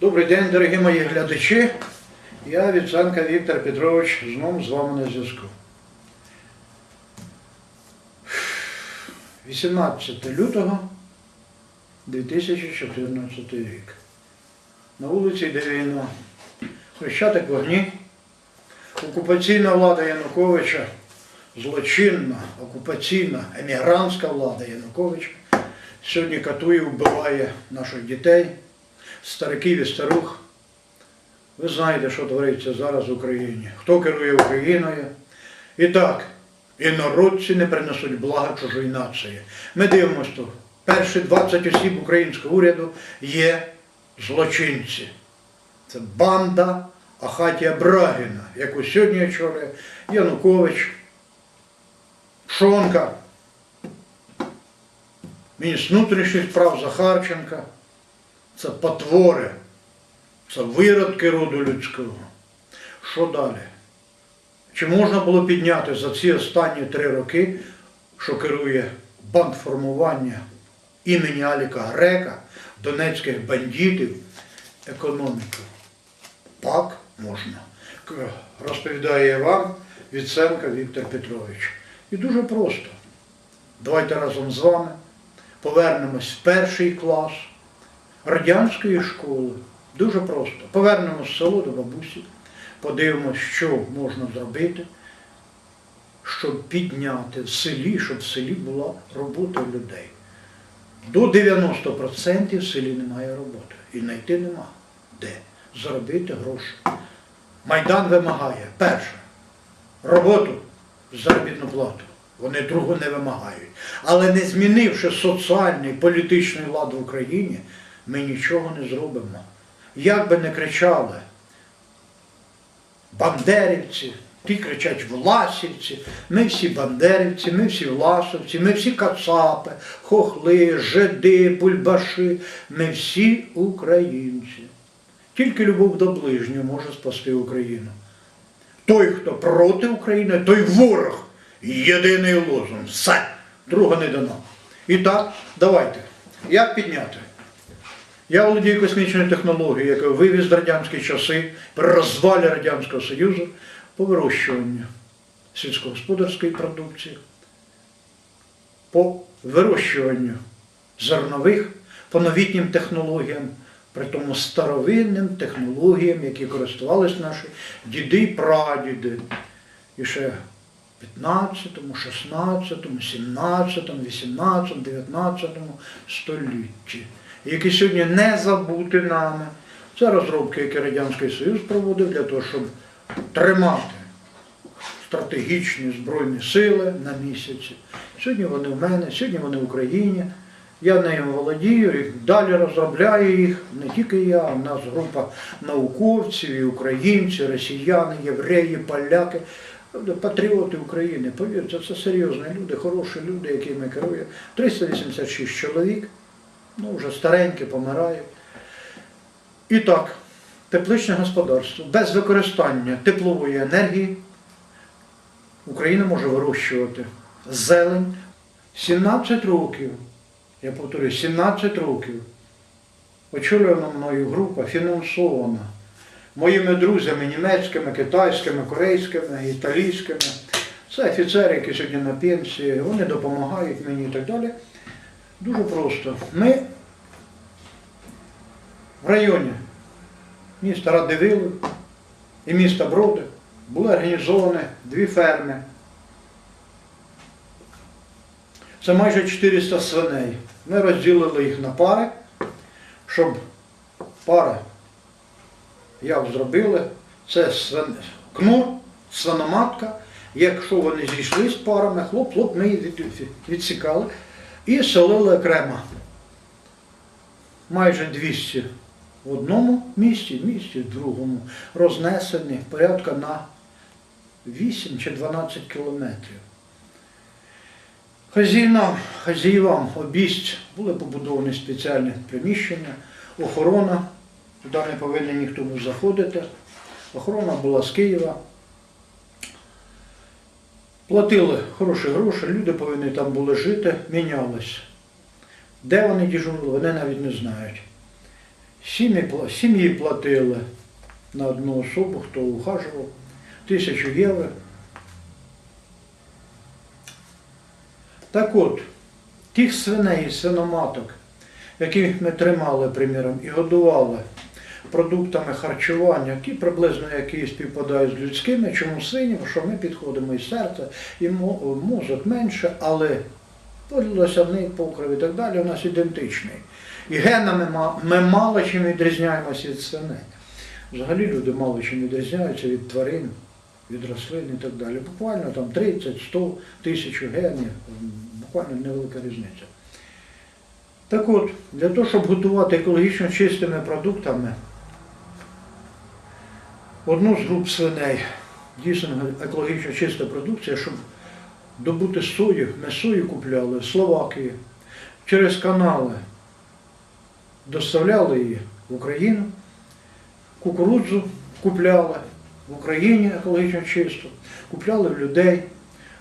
Добрий день, дорогі мої глядачі. Я Віценка Віктор Петрович, знову з вами на зв'язку. 18 лютого 2014 рік. На вулиці йде війна. Хрещатик вогні. Окупаційна влада Януковича, злочинна, окупаційна, емігрантська влада Януковича сьогодні катує, вбиває наших дітей, стариків і старух. Ви знаєте, що твориться зараз в Україні. Хто керує Україною? І так, інородці не принесуть блага чужої нації. Ми дивимося тут. Перші 20 осіб українського уряду є злочинці. Це банда Ахатія Брагіна, яку сьогодні очолює Янукович, Шонка, міністр внутрішніх справ Захарченка. Це потвори, це виродки роду людського. Що далі? Чи можна було підняти за ці останні три роки, що керує бандформування імені Аліка Грека, донецьких бандитів, економіку? Так можна. Розповідає вам Віценко Віктор Петрович. І дуже просто. Давайте разом з вами повернемось в перший клас радянської школи. Дуже просто. Повернемось в село до бабусі, подивимось, що можна зробити, щоб підняти в селі, щоб в селі була робота людей. До 90% в селі немає роботи. І знайти нема де заробити гроші. Майдан вимагає, перше, роботу, заробітну плату. Вони другу не вимагають. Але не змінивши соціальний, політичний лад в Україні, ми нічого не зробимо. Як би не кричали бандерівці, ті кричать власівці, ми всі бандерівці, ми всі власовці, ми всі кацапи, хохли, жиди, бульбаши, ми всі українці. Тільки любов до ближнього може спасти Україну. Той, хто проти України, той ворог. Єдиний лозунг. Все. Друга не дано. І так, давайте. Як підняти? Я володію космічною технологією, яку вивіз радянські часи при розвалі Радянського Союзу по вирощуванню сільськогосподарської продукції, по вирощуванню зернових, по новітнім технологіям, при тому старовинним технологіям, які користувалися наші діди і прадіди. І ще в 15, 16, 17, 18, 19 столітті, які сьогодні не забуті нами. Це розробки, які Радянський Союз проводив для того, щоб тримати стратегічні збройні сили на місяці. Сьогодні вони в мене, сьогодні вони в Україні. Я нею володію і далі розробляю їх не тільки я, а в нас група науковців, і українці, росіяни, євреї, поляки, патріоти України. Повірте, це серйозні люди, хороші люди, якими керує. 386 чоловік, ну вже старенькі, помирають. І так, тепличне господарство без використання теплової енергії Україна може вирощувати зелень 17 років. Я повторюю, 17 років. Очолювана мною група фінансована моїми друзями німецькими, китайськими, корейськими, італійськими. Це офіцери, які сьогодні на пенсії, вони допомагають мені і так далі. Дуже просто. Ми в районі міста Радивилу і міста Броди були організовані дві ферми. Це майже 400 свиней. Ми розділили їх на пари, щоб пара як зробили, це свин... кнур, свиноматка. Якщо вони зійшли з парами, хлоп, хлоп, ми її відсікали і солили окремо. Майже 200 в одному місці, місці в другому, рознесені порядка на 8 чи 12 кілометрів. Хазійнам, хазіївам обість були побудовані спеціальні приміщення, охорона, туди не повинен ніхто заходити. Охорона була з Києва. Платили хороші гроші, люди повинні там були жити, мінялись. Де вони діжурили, вони навіть не знають. Сім'ї пла- Сім'ї платили на одну особу, хто ухажував, тисячу євро. Так от, тих свиней свиноматок, яких ми тримали, приміром, і годували продуктами харчування, які приблизно які співпадають з людськими, чому свині, що ми підходимо і серце, і мозок менше, але полосяний покрив і так далі у нас ідентичний. І генами ми мало чим відрізняємося від свиней. Взагалі люди мало чим відрізняються від тварин, від рослин і так далі. Буквально там 30, 100 тисяч генів, буквально невелика різниця. Так от, для того, щоб готувати екологічно чистими продуктами, одну з груп свиней, дійсно екологічно чиста продукція, щоб добути сою, ми сою купляли в Словакії, через канали доставляли її в Україну, кукурудзу купляли в Україні екологічно чисту, купляли в людей,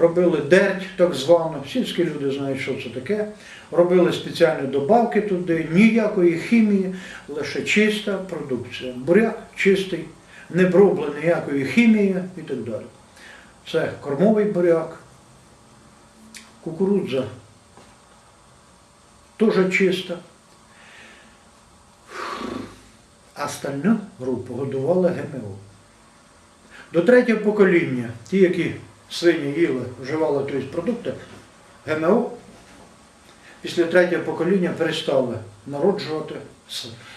робили дерть так звану, сільські люди знають, що це таке, робили спеціальні добавки туди, ніякої хімії, лише чиста продукція. Буряк чистий, не броблений ніякою хімією і так далі. Це кормовий буряк, кукурудза теж чиста. Остальну групу годували ГМО. До третього покоління, ті, які свині їли, вживали тобто, продукти, ГМО, після третього покоління перестали народжувати,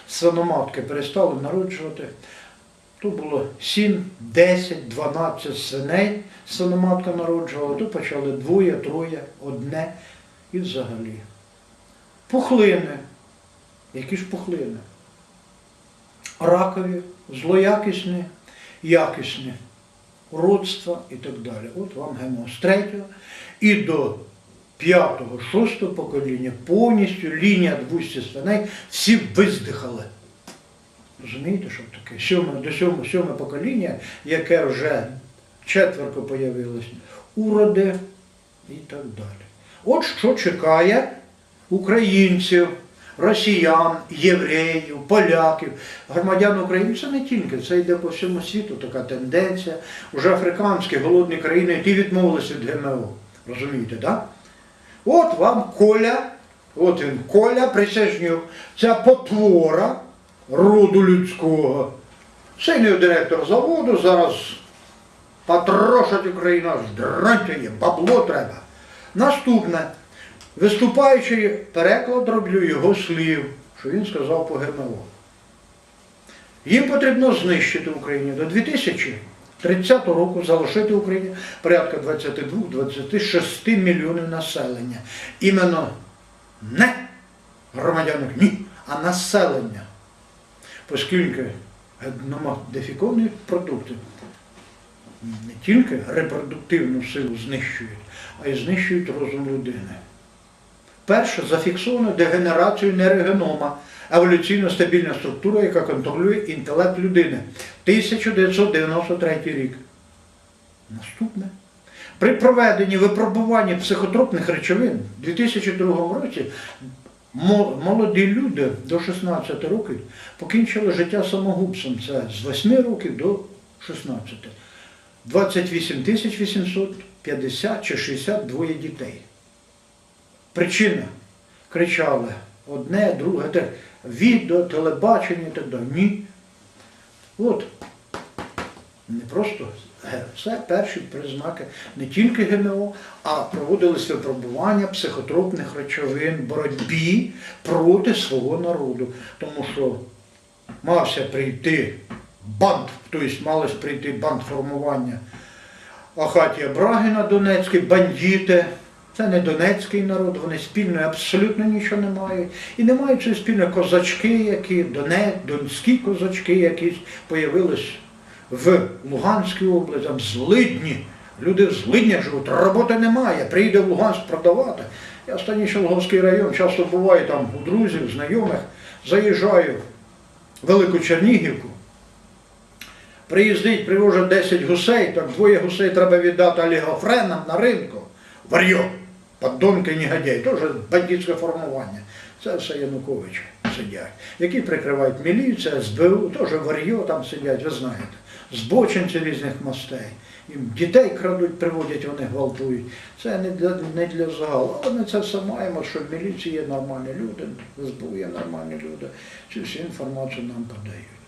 свиноматки перестали народжувати. Тут було 7, 10, 12 свиней свиноматка народжувала, тут почали двоє, троє, одне і взагалі. Пухлини. Які ж пухлини? Ракові, злоякісні, якісні, уродства і так далі. От вам ГМО з третього і до п'ятого, шостого покоління повністю лінія двусті свиней всі виздихали. Розумієте, що таке? Сьоме, до сьомого, сьоме покоління, яке вже четверко появилось, уроди і так далі. От що чекає українців, росіян, євреїв, поляків, громадян України. Це не тільки, це йде по всьому світу така тенденція. Уже африканські голодні країни, які відмовилися від ГМО. Розумієте, так? Да? От вам Коля, от він, Коля Присяжнюк, ця потвора роду людського. Сильний директор заводу зараз потрошать Україну, дрантя є, бабло треба. Наступне. Виступаючи, переклад роблю його слів, що він сказав по ГМО. Їм потрібно знищити Україну до 2030 року, залишити Україні порядка 22-26 мільйонів населення. Іменно не громадяни, ні, а населення. Оскільки геномодифіковані продукти не тільки репродуктивну силу знищують, а й знищують розум людини. Перше, зафіксовано дегенерацію нейрогенома, еволюційно стабільна структура, яка контролює інтелект людини. 1993 рік. Наступне. При проведенні випробування психотропних речовин у 2002 році молоді люди до 16 років покінчили життя самогубством. Це з 8 років до 16. 28 тисяч 850 чи 62 дітей. Причина кричали одне, друге, те, відео, телебачення і так далі. Ні. От. Не просто це перші признаки не тільки ГМО, а проводились випробування психотропних речовин, боротьбі проти свого народу. Тому що мався прийти банд, тобто малось прийти банд формування Ахатія Брагіна Донецький, бандіти. Це не донецький народ, вони спільно абсолютно нічого не мають. І не мають спільно козачки, які доне, донські козачки якісь появились в Луганській області, там злидні. Люди в злиднях живуть, роботи немає, приїде в Луганськ продавати. Я останній Шелговський район, часто буваю там у друзів, знайомих, заїжджаю в Велику Чернігівку, приїздить, привозить 10 гусей, так двоє гусей треба віддати олігофренам на ринку. Варьо, подонки негодяй, теж бандитське формування. Це все Янукович сидять, які прикривають міліція, СБУ, теж вар'йо там сидять, ви знаєте, збочинці різних мастей. Їм дітей крадуть, приводять, вони гвалтують. Це не для, не для загалу. Але ми це все маємо, що в міліції є нормальні люди, в СБУ є нормальні люди. Цю всю інформацію нам подають.